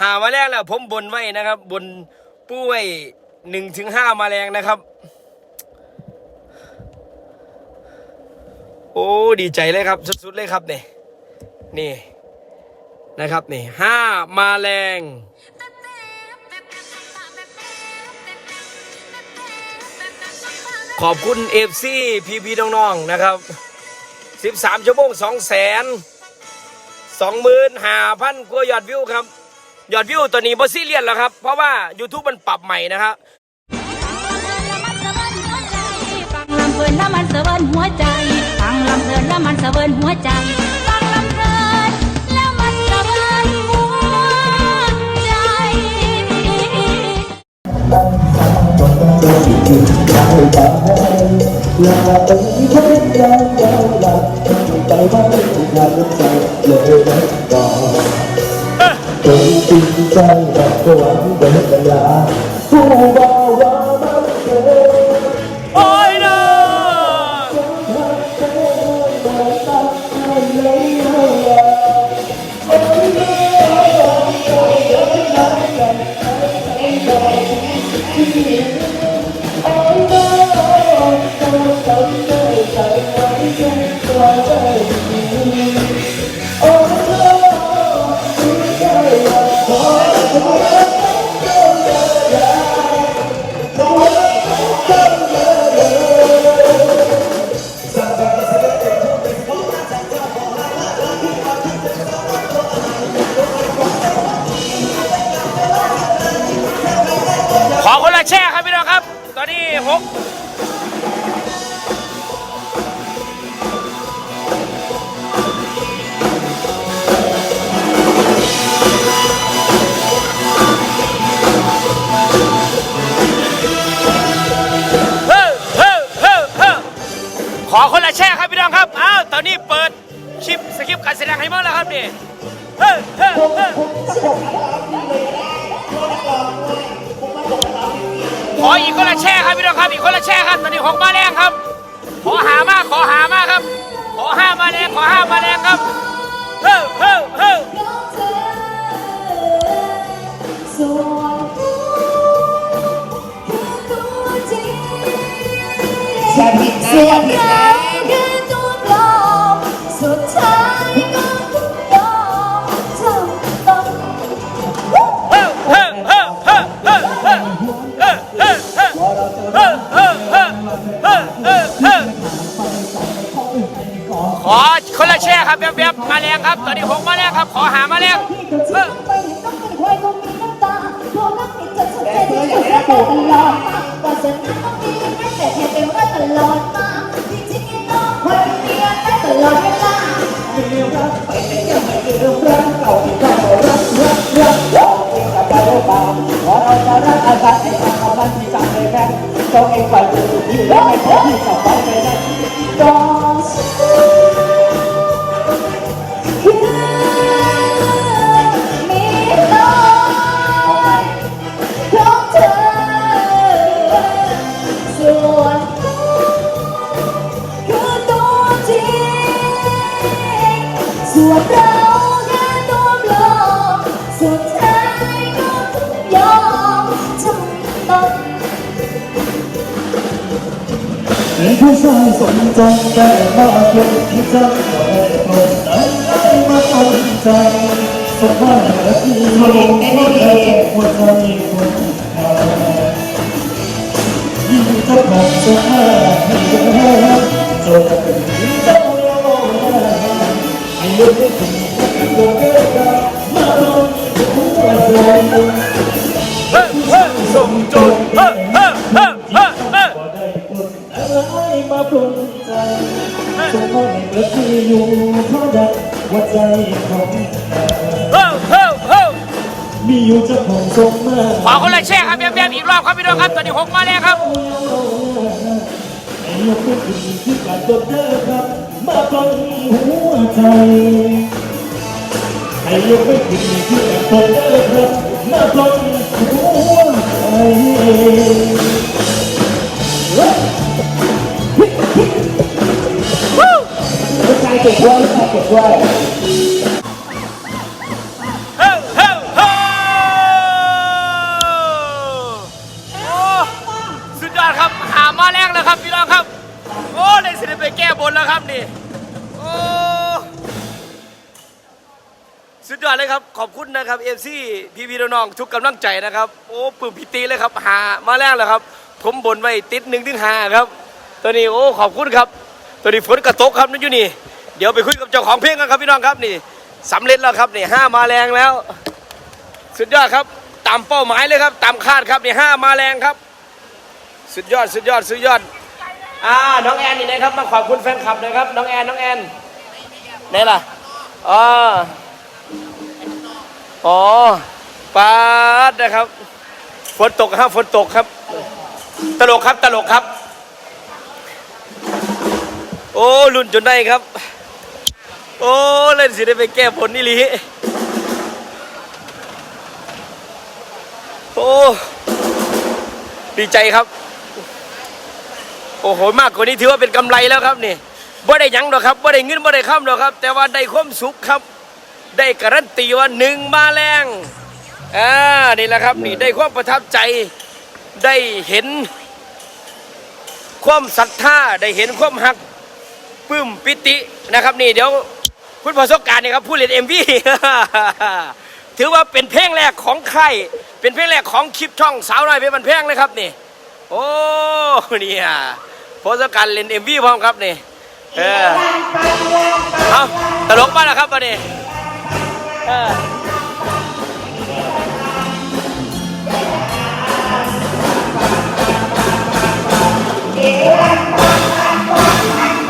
หามาแรงแล้วผมบนไว้นะครับ บนปู้ไว้หนึ่งถึงห้ามาแรงนะครับ โอ้ดีใจเลยครับ สุดๆเลยครับเนี่ยนี่นะครับนี่ห้ามาแรงขอบคุณเอฟซีพีพีน้องๆนะครับสิบสามชั่วโมงสองแสนสองหมื่นห้าพันกว่ายอดวิวครับ ยอดวิวตัวนี้บอซี่เลียนแล้วครับ เพราะว่า YouTube มันปรับใหม่นะครับลำเพลินแล้วมันเสวินหัวใจฟังลำเพลินแล้วมันเสวินหัวใจฟังลำเพลินแล้วมันเสวินหัวใจจงจ จนจริงใจกับหวังเดินเวลาผู้บอก แช่ครับพี่น้องครับ ตอนนี้หกขอคนละแช่ครับพี่น้องครับ อ้าว ตอนนี้เปิดคลิปสคริปการแสดงให้หมดแล้วครับนี่เฮ้เฮ้เฮ้ ขออีกคนละแช่ครับพี่น้องครับอีกคนละแช่ครับตอนนี้หกมาแรงครับ ขอหามากขอหามากครับ ขอห้ามาแรงขอห้ามาแรงครับเฮ้อเฮ้อเฮ้ออย่าผิดนะส่วอย่านผิดเรานะ ขอคนละแช่ครับแบบๆมาแรงครับ ตอนนี้ผมาแรงครับ ขอหามาแรงเราจะรักอาการให้เอาที่จังเลแค่ จองเองไปจนถึงที่แล้วไม่พบที่กลับบ้านไปได้จอง คนที่จะเปิดคนนั้นมาสนใจสมว่าเธอที่ลงว่าเธอควรจะมีคนหายิ่งจะบอกจะห้าให้เธอจนเป็นจะโลกให้เลือกได้ถึงตัวเกิดมาลงหัวใจเฮ้เฮ้ส่งจนเฮ้เฮ้เฮ้เฮ้มาปรุง จจนไม่เมื่อที่อยู่เท่าใดหัวใจของเฮ้อเฮ้อเฮ้อมีอยู่เจ้าของทรงมาขอคนละแช่ครับแวบๆอีกรอบครับพี่น้องครับตอนนี้หกมาแรงครับไอ้ยกขึ้นที่การกดเด้อครับ มาปนหัวใจไอ้ยกไม่ขึ้นที่การกดเด้อครับ มาปนหัวใจ ไม่เก็บดวยไม่เก็บด้วยมาแรกแล้วครับพี่น้องครับ โอ้เลสิไปแก้บนแล้วครับนี่สุดยอดเลยครับขอบคุณนะครับเอฟซีพีพี่น้องทุกกำลังใจนะครับโอ้ปื้มพิตีเลยครับหามาแรกแล้วครับ ผมบนไว้ติดหนึ่งถึงหาครับ ตัวนี้โอ้ขอบคุณครับ ตัวนี้ฝนกระตกครับนั่นอยู่นี่ เดี๋ยวไปคุยกับเจ้าของเพลงกันครับพี่น้องครับนี่สำเร็จแล้วครับนี่ห้ามาแรงแล้ว สุดยอดครับตามเป้าหมายเลยครับตามคาดครับนี่ห้ามาแรงครับ สุดยอดสุดยอดสุดยอดอ่าน้องแอนนี่นะครับมาขอบคุณแฟนคลับนะครับ น้องแอนน้องแอนไหนล่ะอ๋ออ๋อปาดนะครับฝนตกครับฝนตกครับ ตลกครับตลกครับ โอ้ลุ่นจนได้ครับ โอ้ เล่นสิได้ไปแก้ผลนี่ลีโอ้ ดีใจครับ โอ้โห มากกว่านี้ถือว่าเป็นกำไรแล้วครับนี่บ่ได้ยังหรอกครับบ่ได้เงินบ่ได้ค้ำหรอกครับ แต่ว่าได้ความสุขครับ ได้การันตีว่าหนึ่งมาแรงอ่านี่แหละครับนี่ได้ความประทับใจได้เห็น ความศรัทธาได้เห็นความหักปื้มปิตินะครับ นี่เดี๋ยว คุณประสบการณ์นี่ครับผู้เล่นเอ็มวีถือว่าเป็นเพลงแรกของใครเป็นเพลงแรกของคลิปช่องสาวน้อยเพชรบันแพงเลยครับนี่ โอ้เนี่ยประสบการณ์เล่นเอ็มวีพร้อมครับนี่เออเอาตลกมากนะครับวันนี้เออ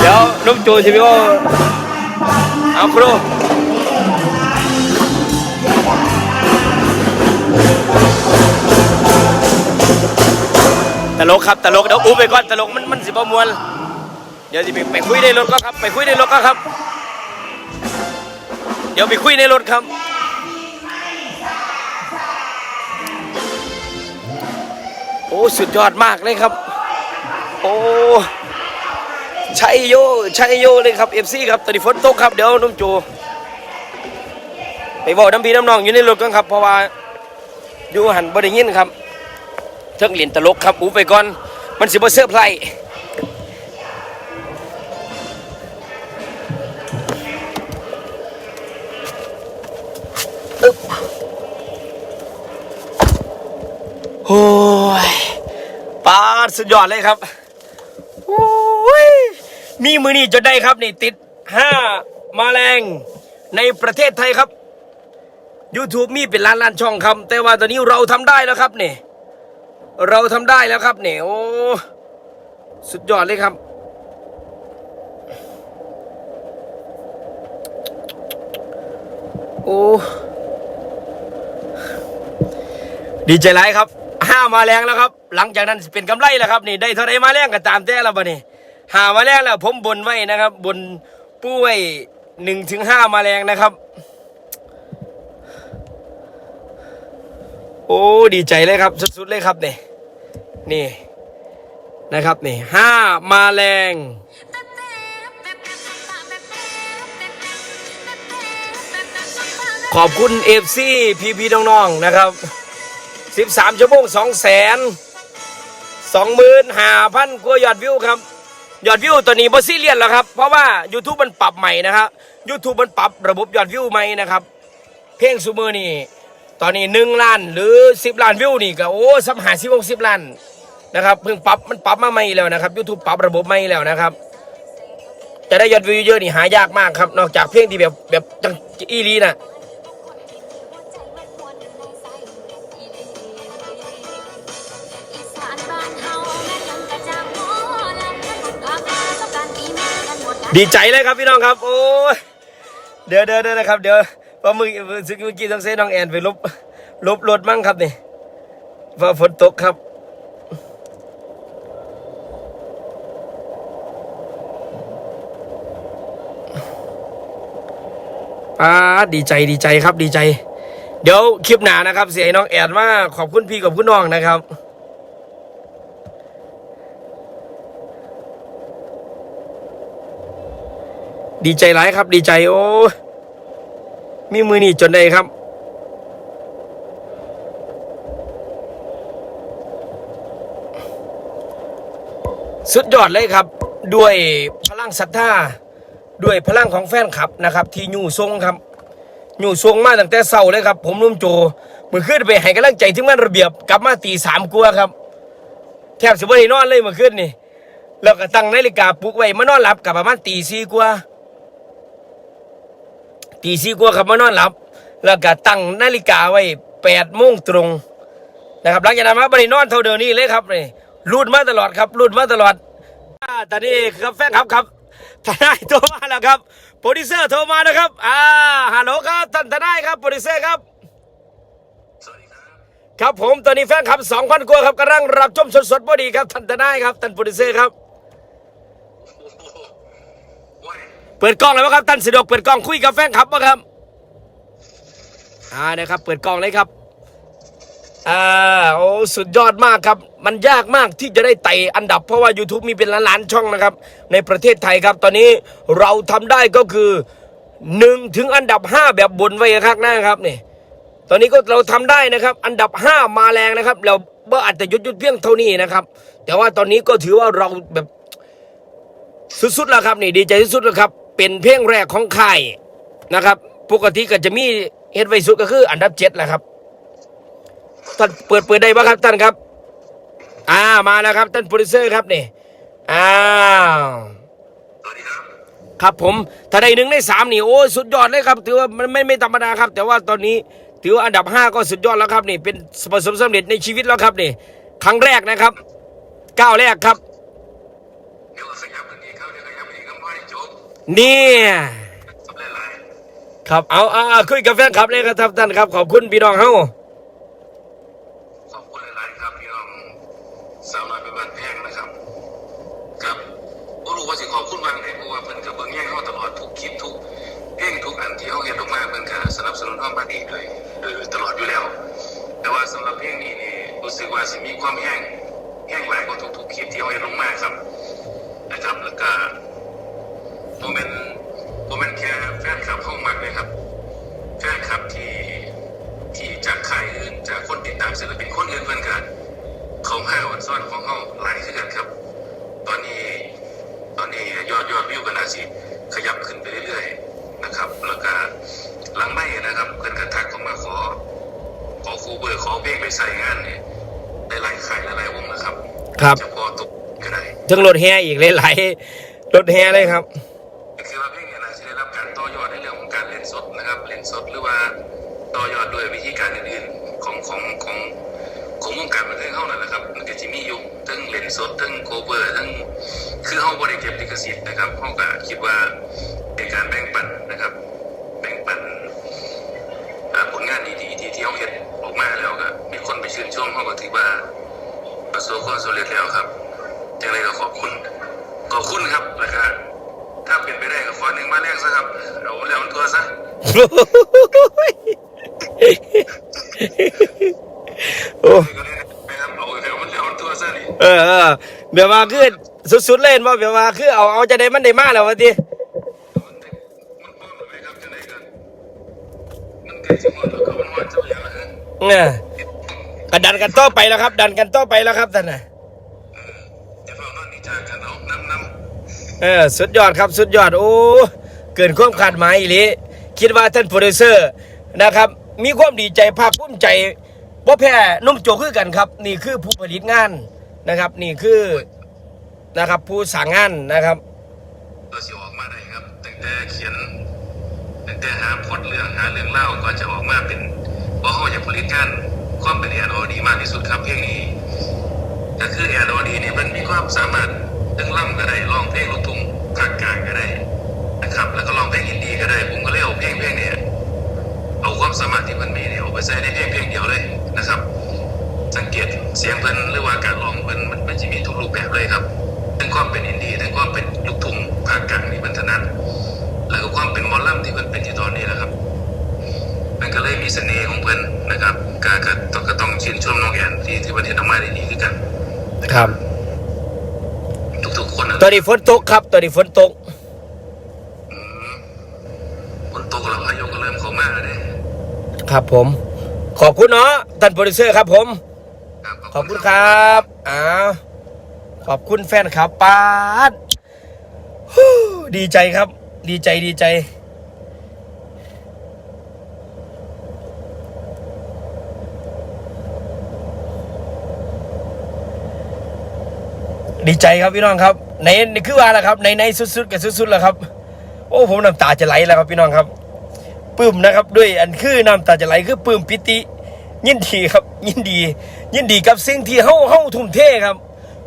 เดี๋ยวนุ่มจูสิพี่โอ เอาครูตลกครับตลกเดี๋ยวอู้ไปก่อนตลกมันมันสิบมวลเดี๋ยวสิไปไปคุยในรถก็ครับ ไปคุยในรถก็ครับ เดี๋ยวไปคุยในรถครับโอ้สุดยอดมากเลยครับ โอ้ ชัยโยชัยโยเลยครับเอฟซีครับตอนนี้ฝนตกครับเดี๋ยวน้องโจไปบอกน้ำพีน้ำนองอยู่ในรถกันครับเพราะว่าอยู่หันบริยินครับเทิงเหรียญตลกครับอูไปก่อน มันสิบ่เสื้อไพรโอ้ยปาดสุดยอดเลยครับโอ้มีมือนี่จนได้ครับนี่ติดห้ามาแรงในประเทศไทยครับ YouTube มีเป็นล้านล้านช่องครับ แต่ว่าตอนนี้เราทำได้แล้วครับเนี่ยเราทำได้แล้วครับเนี่ยโอ้สุดยอดเลยครับ โอ้ดีใจไรครับห้ามาแรงแล้วครับ หลังจากนั้นเป็นกำไรแล้วครับนี่ได้เท่าไรมาแรงก็ตามแต่แล้วบ่นี่ หามาแรงแล้ว ผมบนไว้นะครับ บนปุ้ไว้หนึ่งถึงห้ามาแรงนะครับ โอ้ดีใจเลยครับ สุดๆเลยครับเนี่ยนี่นะครับนี่ห้ามาแรงขอบคุณเอฟซีพีพีน้องๆนะครับสิบสามชั่วโมงสองแสนสองหมื่นห้าพันกว่ายอดวิวครับ ยอดวิวตัวนี้บอสซี่เลียนแล้วครับ เพราะว่า YouTube มันปรับใหม่นะครับ YouTube มันปรับระบบยอดวิวใหม่นะครับ เพลงซูเมอร์นี่ตอนนี้หนึ่งล้านหรือสิบล้านวิวนี่ก็โอ้สัมหาสิบหกสิบล้านนะครับเพิ่งปรับมันปรับมาใหม่แล้วนะครับ YouTube ปรับระบบใหม่แล้วนะครับ จะได้ยอดวิวเยอะนี่หายากมากครับ นอกจากเพลงที่แบบแบบจังอีรีน่ะ ดีใจเลยครับพี่น้องครับ โอ้ยเดี๋ยวเดี๋ยวเดี๋ยวนะครับเดี๋ยวพราะมือเมื่อกี้ต้องเซน้องแอนไปลบลบรถมั่งครับนี่เพราะฝนตกครับ อ่าดีใจดีใจครับดีใจ เดี๋ยวคลิปหนานะครับ เสียน้องแอนว่าขอบคุณพี่กับคุณน้องนะครับ ดีใจหลายครับ ดีใจโอ้มีมือนี่จนได้ครับ สุดยอดเลยครับ ด้วยพลังศรัทธาด้วยพลังของแฟนคลับนะครับ ที่อยู่ทรงครับอยู่ทรงมาตั้งแต่เช้าเลยครับ ผมนุ่มโจมื่อคืนไปให้กำลังใจที่งานระเบียบกลับมาตีสามกลัวครับแทบสิบ่ได้นอนเลยเมื่อคืนนี่แล้วก็ตั้งนาฬิกาปลุกไว้มานอนหลับกับประมาณตีสี่กว่า ตีสี่กว่าครับมานอนหลับ แล้วก็ตั้งนาฬิกาไว้แปดโมงตรงนะครับหลังจากนั้นมาบริโนอนเท่าเดิมนี้เลยครับนี่รูดมาตลอดครับรูดมาตลอดอ่าตอนนี้ครับแฟนครับครับทนายโทรมาแล้วครับโปรดิวเซอร์โทรมานะครับอ่าฮัลโหลครับท่านทนายครับโปรดิวเซอร์ครับครับผมตอนนี้แฟนครับสองพันกว่าครับกำลังรับชมสดๆพอดีครับท่านทนายครับท่านโปรดิวเซอร์ครับ เปิดกล้องเลยไหมครับท่านสะดวกเปิดกล้องคุยกับแฟนครับป่ะครับอ่านะครับเปิดกล้องเลยครับอ่าโอ้สุดยอดมากครับ มันยากมากที่จะได้ไต่อันดับเพราะว่า YouTube มีเป็นล้านๆช่องนะครับ ในประเทศไทยครับ ตอนนี้เราทำได้ก็คือ1ถึงอันดับ 5 แบบบนไว้ครับนะครับนี่ตอนนี้ก็เราทำได้นะครับ อันดับ 5 มาแรงนะครับ เราเบอร์อาจจะหยุดหยุดเพียงเท่านี้นะครับ แต่ว่าตอนนี้ก็ถือว่าเราแบบสุดๆแล้วครับนี่ดีใจที่สุดแล้วครับ เป็นเพลงแรกของค่ายนะครับ ปกติก็จะมีเฮ็ดไว้สุดก็คือ อันดับ7แหละครับท่านเปิดเปิดได้ปะครับท่านครับ อ่ามาแล้วครับ ท่านโปรดิวเซอร์ครับนี่อ้าวครับผมถ้าได้หนึ่งในสามนี่โอ้สุดยอดเลยครับ ถือว่ามันไม่ไม่ธรรมดาครับ แต่ว่าตอนนี้ถือว่าอันดับห้าก็สุดยอดแล้วครับนี่เป็นประสบสำเร็จในชีวิตแล้วครับนี่ ครั้งแรกนะครับก้าวแรกครับ เดี๋ยวขยับอันนี้เข้าเดี๋ยวขยับอันนี้ก็ไม่จบ เนี่ยครับเอาเอาเอาคุยกับแฟนคลับเลยครับท่านครับ ขอบคุณพี่น้องเฮาขอบคุณหลายๆครับพี่น้องสาวน้อยเป็นบ้านแพงนะครับครับบ่รู้ว่าสิขอบคุณบางไหนเพราะว่าเพิ่นก็เบิ่งแย่งเฮาตลอดทุกคลิปทุกเพลงทุกอันที่เฮาเฮ็ดออกมาเพิ่นก็สนับสนุนเฮามาดีเลยโดยตลอดอยู่แล้ว แต่ว่าสำหรับเพลงนี้นี่รู้สึกว่าสิมีความแห้งแห้งหลายกว่าทุกๆคลิปที่เฮาเฮ็ดลงมาครับนะครับแล้วก็ โมเมนต์โมเมนต์แค่แฟนคลับเข้ามาเลยครับ แฟนคลับที่ที่จากค่ายอื่นจากคนติดตามศิลปินคนอื่นเพื่อนกันเขาห้าวันซ้อนของเขาหลายขึ้นกันครับ ตอนนี้ตอนนี้ยอดยอดวิวกันน่าสิขยับขึ้นไปเรื่อยๆนะครับ แล้วก็หลังไม่นะครับเพื่อนกระทักเข้ามาขอ ขอฟูเบอร์ขอเพลงไปใส่งานเนี่ยได้หลายค่ายหลายๆวงนะครับ ครับเฉพาะตุกก็ได้ทั้งรถแห่อีกหลายๆรถแห่เลยครับ นะครับเล่นสดหรือว่าต่อยอดด้วยวิธีการอื่นๆของของของของวงการบันเทิงเขานั่นแหละครับมันก็จะมีอยู่ทั้งเลนสดทั้งโคเวอร์ทั้งคือเขาบริเก็บลิขสิทธิ์นะครับเขาก็คิดว่าเป็นการแบ่งปันนะครับ แบ่งปันผลงานดีๆที่ที่เขาเห็นออกมาแล้วก็มีคนไปชื่นชมเขาก็ถือว่าประสบความสำเร็จแล้วครับจังเลยก็ขอบคุณขอบคุณครับแล้วก็ถ้าเป็นไปได้ก็ขอหนึ่งมาแรกซะครับเอาแล้วมันตัวซะ โอ้ก็ได้นะครับเอาแล้วมันแล้วมันตัวซะนี่เอเออแบบว่าคือสุดๆเล่นว่าแบบว่าคือเอาเอาจะได้มันได้มาแล้ววะทีมันได้มันพร้อมหรือไม่ครับจังไดกันมันใกล้สิหมดแล้วก็มันหมดจะอย่างไรฮะเนี่ยก็ดันต่อไปแล้วครับ ดันกันต่อไปแล้วครับท่านน่ะเฝ้านอนนี่จากกันเอาน้ำน้ำเออสุดยอดครับ สุดยอดโอ้เกินความคาดหมายอีลี คิดว่าท่านโปรดิวเซอร์นะครับ มีความดีใจภาคภูมิใจว่าแพ้นุ่มโจคือกันครับ นี่คือผู้ผลิตงานนะครับ นี่คือนะครับผู้สั่งงานนะครับตัวสิออกมาได้ครับตั้งแต่เขียนตั้งแต่หาพล็อดเรื่องหาเรื่องเล่าก็จะออกมาเป็นว่าเขาอยากผลิตงานความเป็นแอนอดีมากที่สุดครับเพลงนี้ก็คือแอนอดีนี่มันมีความสามารถดึงล่ำก็ได้ร้องเพลงลูกทุ่งภาคกลางก็ได้ นะครับ แล้วก็ร้องเพลงอินดี้ก็ได้ ผมก็เลยเอาเพลงเพลงเนี่ยเอาความสามารถที่มันมีเนี่ยเอาไปใส่ในเพลงเพลงเดียวเลยนะครับ สังเกตเสียงเพิ่นหรือว่าการร้องเพิ่นมันมันจะมีทุกรูปแบบเลยครับทั้งความเป็นอินดี้ทั้งความเป็นลูกทุ่งภาคกลางนี่มันถนัดแล้วก็ความเป็นหมอลลัมที่เพิ่นเป็นอยู่ตอนนี้แหละครับมันก็เลยมีเสน่ห์ของเพิ่นนะครับก็ก็ต้องก็ต้องชื่นชมน้องแอนที่ที่ประเทศออกมาได้ดีคือกัน ครับ ทุกๆคนนะตอนนี้ฝนตกครับ ตอนนี้ฝนตก อืมฝนตกแล้วพายุก็เริ่มเข้ามาแล้วเด้ ครับผม ขอบคุณเนาะท่านโปรดิวเซอร์ครับผม ขอบคุณครับอ้าวขอบคุณแฟนครับปาดดีใจครับ ดีใจดีใจ ดีใจครับพี่น้องครับ ในในคือว่าแหละครับ ในในสุดๆกับสุดๆแล้วครับ โอ้ผมน้ำตาจะไหลแล้วครับพี่น้องครับ ปลื้มนะครับ ด้วยอันคือน้ำตาจะไหลคือปลื้มปิติ ยินดีครับ ยินดี ยินดีกับสิ่งที่เฮาเฮาทุ่มเทครับ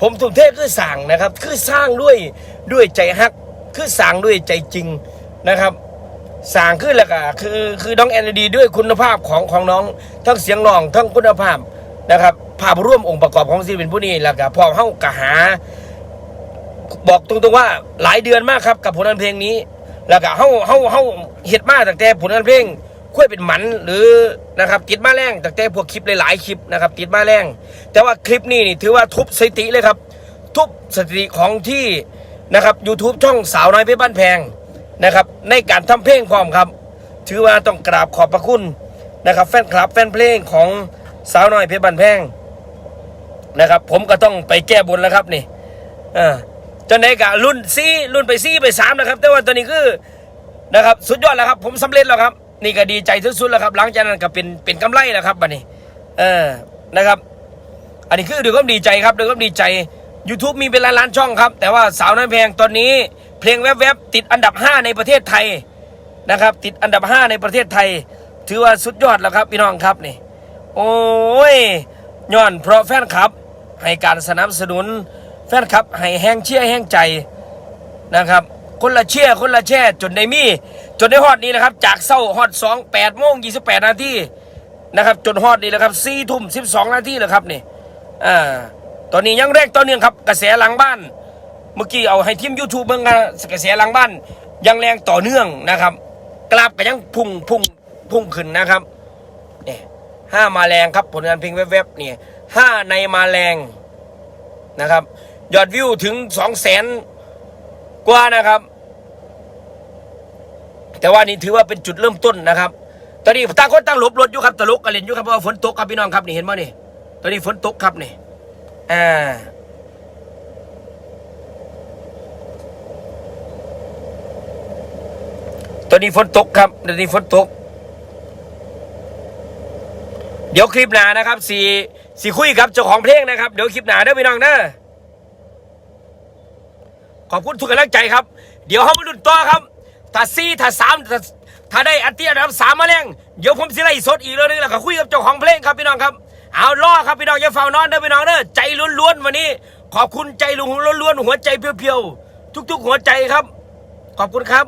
ผมทุ่มเทคือสั่งนะครับ คือสร้างด้วยด้วยใจฮัก คือสั่งด้วยใจจริงนะครับสร้างขึ้นแล้วก็คือคือน้องแอนดีด้วยคุณภาพของของน้องทั้งเสียงร้องทั้งคุณภาพนะครับภาพร่วมองค์ประกอบของศิลปินผู้นี้แล้วก็พอเฮากะหา บอกตรงๆว่าหลายเดือนมากครับกับผลงานเพลงนี้ แล้วก็เฮาเฮาเฮาเฮ็ดมาตั้งแต่ผลงานเพลงค่อยเป็นหมันหรือนะครับติดมาแรงตั้งแต่พวกคลิปหลายๆคลิปนะครับติดมาแรงแต่ว่าคลิปนี้นี่ถือว่าทุบสถิติเลยครับ ทุบสถิติของที่นะครับ YouTube ช่องสาวน้อยเพชรบ้านแพงนะครับในการทำเพลงพร้อมครับ ถือว่าต้องกราบขอบพระคุณนะครับแฟนคลับแฟนเพลงของสาวน้อยเพชรบ้านแพงนะครับ ผมก็ต้องไปแก้บนแล้วครับนี่อ่า จนในกะรุ่นซีรุ่นไปซีไปสามนะครับ แต่ว่าตอนนี้คือนะครับสุดยอดแล้วครับ ผมสำเร็จแล้วครับ นี่ก็ดีใจสุดๆแล้วครับ หลังจากนั้นก็เป็นเป็นกำไรแล้วครับบัดนี้ เออนะครับ อันนี้คือด้วยควดีใจครับด้วยควดีใจ YouTube มีเป็นล้านล้านๆช่องครับ แต่ว่าสาวน้อยแพงตอนนี้ เพลงแวบๆติดอันดับ 5 ในประเทศไทยนะครับ ติดอันดับ 5 ในประเทศไทย ถือว่าสุดยอดแล้วครับพี่น้องครับนี่ โอ้ยย้อนเพราะแฟนคลับให้การสนับสนุน แฟนคลับให้แห้งเชี่ยแห้งใจนะครับ คนละเชี่ยคนละแช่จนได้มีจนได้ฮอดนี้นะครับ จากเศร้าฮอด2 8โมง28นาทีนะครับ จนฮอดนี้แล้วครับ4ทุ่ม12นาทีแล้วครับนี่อ่าตอนนี้ยังแรกตอนเนื่องครับ กระแสหลังบ้าน เมื่อกี้เอาให้ทีม YouTube เบิ่งกันกระแสหลังบ้าน ยังแรงต่อเนื่องนะครับ กราบก็ยังพุ่งพุ่งพุ่งขึ้นนะครับเนี่ยห้ามาแรงครับผลงานเพลงแวบๆเนี่ยห้าในมาแรงนะครับ ยอดวิวถึงสองแสนกว่านะครับ แต่ว่านี่ถือว่าเป็นจุดเริ่มต้นนะครับ ตอนนี้ต่างคนต่างหลบรถอยู่ครับตลกกระเล่นอยู่ครับเพราะว่าฝนตกครับพี่น้องครับนี่เห็นไหมนี่ตอนนี้ฝนตกครับนี่อ่าตอนนี้ฝนตกครับตอนนี้ฝนตก เดี๋ยวคลิปหนานะครับสีสีคุยกับเจ้าของเพลงนะครับ เดี๋ยวคลิปหนาเด้อพี่น้องเด้อ ขอบคุณทุกกำลังใจครับ เดี๋ยวเขามาลุ้นต่อครับถ้าซี่ถ้าสามถ้าได้อันเตียนะครับสามมาแรงเดี๋ยวผมสิไล่สดอีกเรื่องนึงแล้วก็คุยกับเจ้าของเพลงครับพี่น้องครับเอาล่อครับพี่น้องอย่าเฝ้านอนเด้อพี่น้องเด้อใจล้วนๆวันนี้ ขอบคุณใจลุงล้วนๆหัวใจเพียวๆทุก ๆ หัวใจครับ ขอบคุณครับ